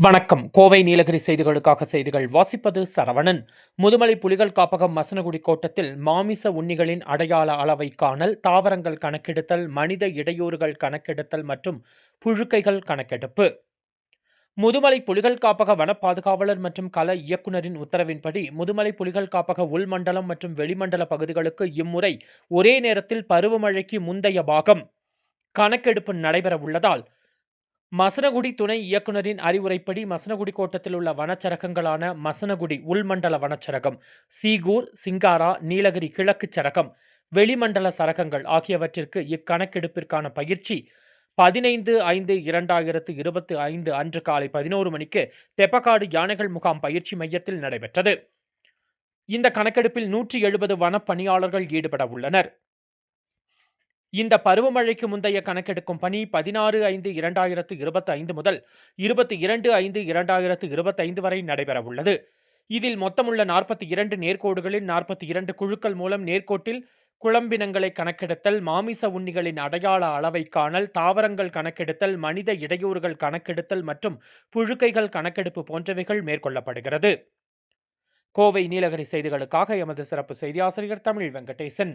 வணக்கம். கோவை நீலகிரி செய்திகளுக்காக செய்திகள் வாசிப்பது சரவணன். முதுமலை புலிகள் காப்பகம் மசனகுடி கோட்டத்தில் மாமிச உண்ணிகளின் அடையாள அளவை காணல் தாவரங்கள் கணக்கெடுத்தல் மனித இடையூறுகள் கணக்கெடுத்தல் மற்றும் புழுக்கைகள் கணக்கெடுப்பு. முதுமலை புலிகள் காப்பக வன பாதுகாவலர் மற்றும் கல இயக்குநரின் உத்தரவின்படி முதுமலை புலிகள் காப்பக உள்மண்டலம் மற்றும் வெளிமண்டல பகுதிகளுக்கு இம்முறை ஒரே நேரத்தில் பருவமழைக்கு முந்தைய பாகம். கணக்கெடுப்பு நடைபெற உள்ளதால் மசனகுடி துணை இயக்குனரின் அறிவுரைப்படி மசனகுடி கோட்டத்தில் உள்ள வனச்சரகங்களான மசனகுடி உள்மண்டல வனச்சரகம் சீகூர் சிங்காரா நீலகிரி கிழக்கு சரகம் வெளிமண்டல சரகங்கள் ஆகியவற்றிற்கு இக்கணக்கெடுப்பிற்கான பயிற்சி பதினைந்து ஐந்து இரண்டாயிரத்து இருபத்தி ஐந்து அன்று காலை பதினோரு மணிக்கு தெப்பக்காடு யானைகள் முகாம் பயிற்சி மையத்தில் நடைபெற்றது. இந்த கணக்கெடுப்பில் நூற்றி எழுபது வனப்பணியாளர்கள் ஈடுபட உள்ளனர். இந்த பருவமழைக்கு முந்தைய கணக்கெடுக்கும் பணி பதினாறு ஐந்து இரண்டாயிரத்து இருபத்தி ஐந்து முதல் இருபத்தி இரண்டு ஐந்து இரண்டாயிரத்து இருபத்தைந்து வரை நடைபெறவுள்ளது. இதில் மொத்தமுள்ள நாற்பத்தி இரண்டு நேர்கோடுகளில் நாற்பத்தி இரண்டு குழுக்கள் மூலம் நேர்கோட்டில் குழம்பினங்களை கணக்கெடுத்தல் மாமிச உண்ணிகளின் அடையாள அளவை காணல் தாவரங்கள் கணக்கெடுத்தல் மனித இடையூறுகள் கணக்கெடுத்தல் மற்றும் புழுக்கைகள் கணக்கெடுப்பு போன்றவைகள் மேற்கொள்ளப்படுகிறது. கோவை நீலகிரி செய்திகளுக்காக எமது சிறப்பு செய்தியாசிரியர் தமிழ் வெங்கடேசன்.